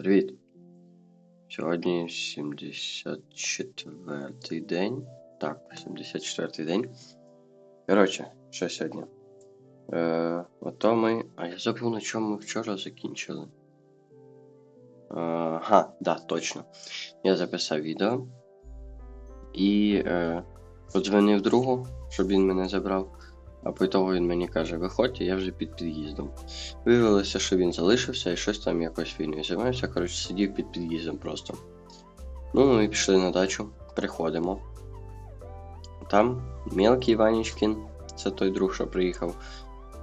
Привіт. Сьогодні 74-й день. Так, 74-й день. Коротше, що сьогодні? Е, ото ми. А я забув, на чому ми вчора закінчили. Е, Ага, да, точно. Я записав відео. І е, подзвонив другу, щоб він мене забрав. А по того він мені каже, виходь, я вже під під'їздом. Виявилося, що він залишився і щось там якось війною займався. Коротше, сидів під під'їздом просто. Ну, ми пішли на дачу, приходимо. Там мелкий Ванічкін, це той друг, що приїхав,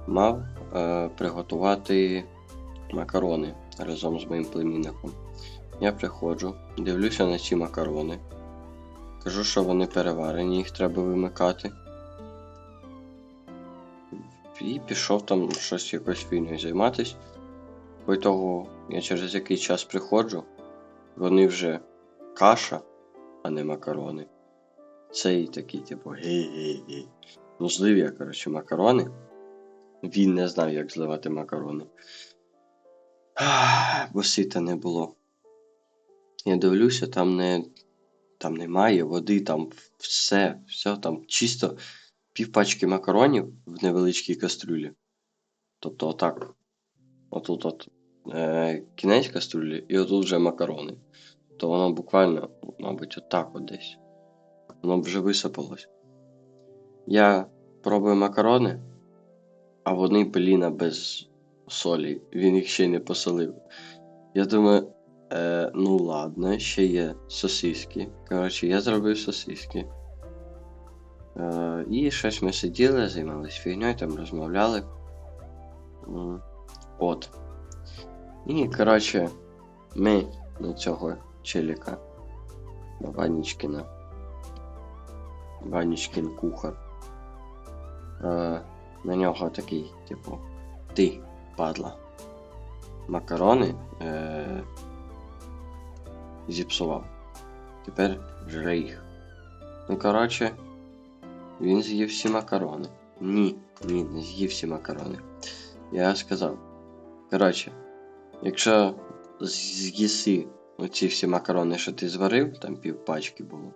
мав е, приготувати макарони разом з моїм племінником. Я приходжу, дивлюся на ці макарони. Кажу, що вони переварені, їх треба вимикати. І пішов там щось якось війною займатись. По того я через який час приходжу, вони вже каша, а не макарони. Цей такий, типу, ге-ге-ге. Ну, злив я, коротше, макарони. Він не знав, як зливати макарони. Ах, Бо сита не було. Я дивлюся, там не. Там немає води, там все, все там чисто півпачки макаронів в невеличкій кастрюлі. Тобто отак. Отут от е, кінець кастрюлі, і отут вже макарони. То воно буквально, мабуть, отак от десь. Воно вже висипалось. Я пробую макарони, а вони пеліна без солі. Він їх ще й не посолив. Я думаю, е, ну ладно, ще є сосиски. Коротше, я зробив сосиски. І щось ми сиділи, займалися фігньою, там розмовляли. От. І, коротше, ми на цього челіка. на Ванічкіна. Ванічкін кухар. Е, на нього такий, типу, ти, падла. Макарони е, зіпсував. Тепер жри їх. Ну, коротше, він з'їв всі макарони. Ні, ні, не з'їв всі макарони. Я сказав. Коротше, якщо з'їси оці всі макарони, що ти зварив, там пів пачки було.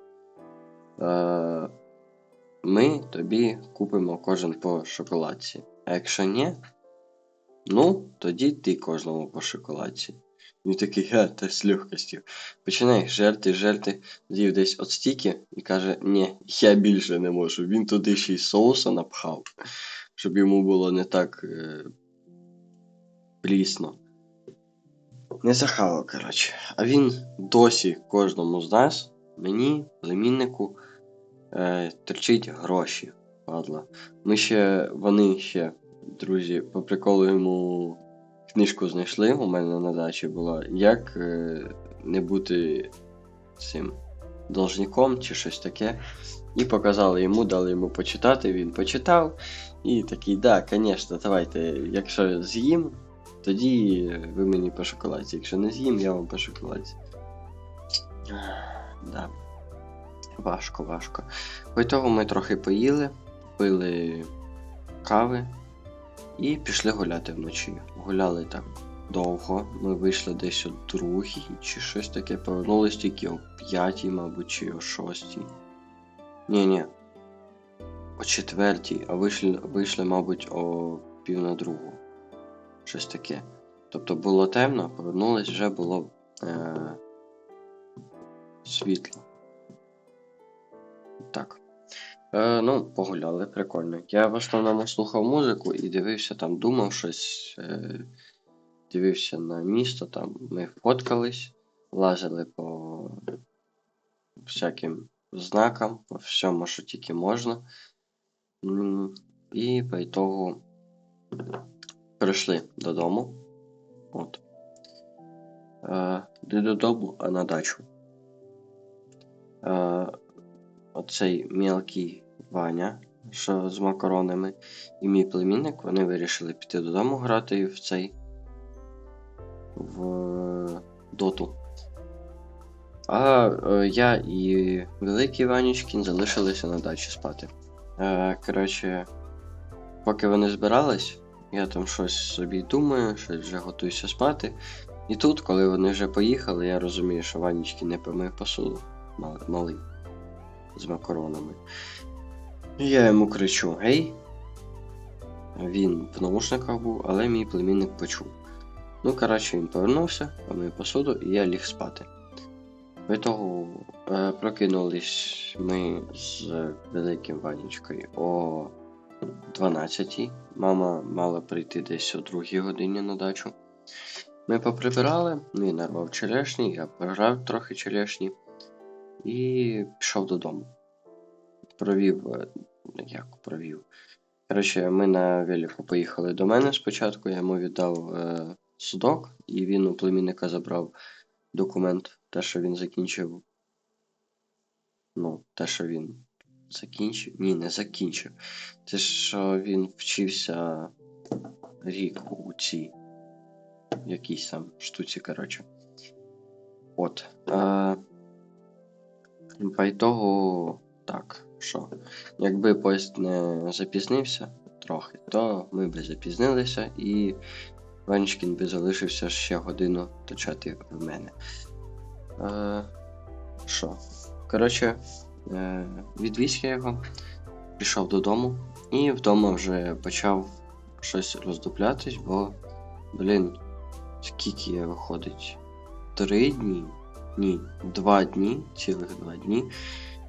Е, ми тобі купимо кожен по шоколадці. А якщо ні, ну, тоді ти кожному по шоколадці. Він такий, га, та з легкостю. Починає жерти, жерти, з'їв десь от стільки і каже, ні, я більше не можу. Він туди ще й соуса напхав, щоб йому було не так е, плісно. Не захавав, коротше. А він досі кожному з нас, мені, племіннику, е, терчить гроші. Падла. Ми ще, вони ще, друзі, по приколу йому книжку знайшли. У мене на дачі була. Як е, не бути цим должником чи щось таке. І показали йому, дали йому почитати, він почитав. І такий, да, звісно, давайте, якщо з'їм, тоді ви мені по шоколадці. Якщо не з'їм, я вам по шоколадці. Да. Важко, важко. По того ми трохи поїли, пили кави і пішли гуляти вночі. Гуляли так довго. Ми вийшли десь о другій чи щось таке. Повернулись тільки о п'ятій, мабуть, чи о шостій. Ні, ні. О четвертій, а вийшли, вийшли, мабуть, о пів на другу. Щось таке. Тобто було темно, повернулись, вже було е- світло. Так. Е, ну, погуляли, прикольно. Я в основному слухав музику і дивився там, думав щось, е, дивився на місто, там ми фоткались, лазили по всяким знакам, по всьому, що тільки можна. І по ітогу прийшли додому. От. Е, не додому, а на дачу. Е, оцей мелкий Ваня, що з макаронами, і мій племінник, вони вирішили піти додому грати в цей в доту. А е, я і великий Ванічкін залишилися на дачі спати. Е, коротше, поки вони збирались, я там щось собі думаю, щось вже готуюся спати. І тут, коли вони вже поїхали, я розумію, що Ванечки не помив посуду. Мал- Малий. З макаронами. Я йому кричу: Гей! Він в наушниках був, але мій племінник почув. Ну, коротше, він повернувся, помив посуду, і я ліг спати. В того е, прокинулись ми з великим Ванечкою о 12 Мама мала прийти десь о 2 годині на дачу. Ми поприбирали, він нарвав черешні, я пограв трохи черешні і пішов додому. Провів, е, як провів. Коротше, ми на велику поїхали до мене спочатку, я йому віддав е, судок, і він у племінника забрав документ, те, що він закінчив. Ну, те, що він закінчив. Ні, не закінчив. Те, що він вчився рік у цій якійсь там штуці, коротше. От. Е, по так, що, якби поїзд не запізнився трохи, то ми би запізнилися і Ванечкін би залишився ще годину точати в мене. Е. Коротше, е, відвіз я його, пішов додому і вдома вже почав щось роздуплятись, бо, блін, скільки я виходить? Три дні? Ні, два дні, цілих два дні.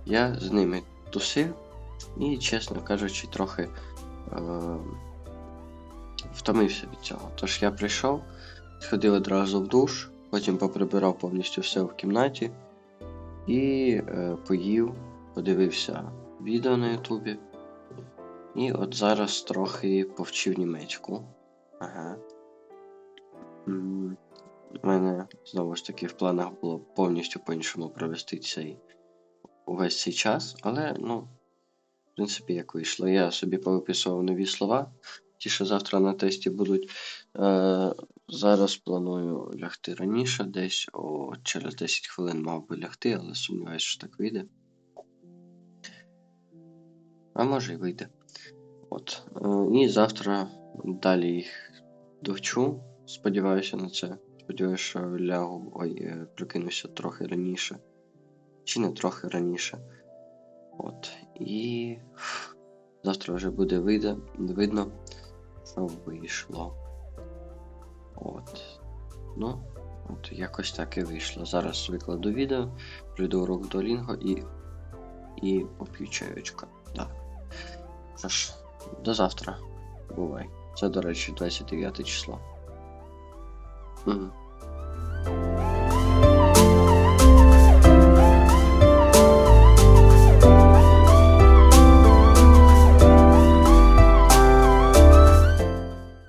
Я з ними тусив і, чесно кажучи, трохи е, втомився від цього. Тож я прийшов, сходив одразу в душ, потім поприбирав повністю все в кімнаті і е, поїв, подивився відео на Ютубі. І от зараз трохи повчив німецьку. Ага. У мене знову ж таки в планах було повністю по-іншому провести цей увесь цей час, але ну, в принципі, як вийшло. Я собі повиписував нові слова, ті, що завтра на тесті будуть. Е, зараз планую лягти раніше, десь о, через 10 хвилин мав би лягти, але сумніваюся, що так вийде. А може й вийде. От. Е, і завтра далі їх довчу. Сподіваюся на це. Сподіваюся, що лягу, ой, е, прокинуся трохи раніше. Чи не трохи раніше. От. І завтра вже буде видно, видно, що вийшло. От. Ну, от якось так і вийшло. Зараз викладу відео, пройду урок до Лінго і. І поп'ю чайочка. Да. Що ж, до завтра. Бувай. Це, до речі, 29 число. Угу.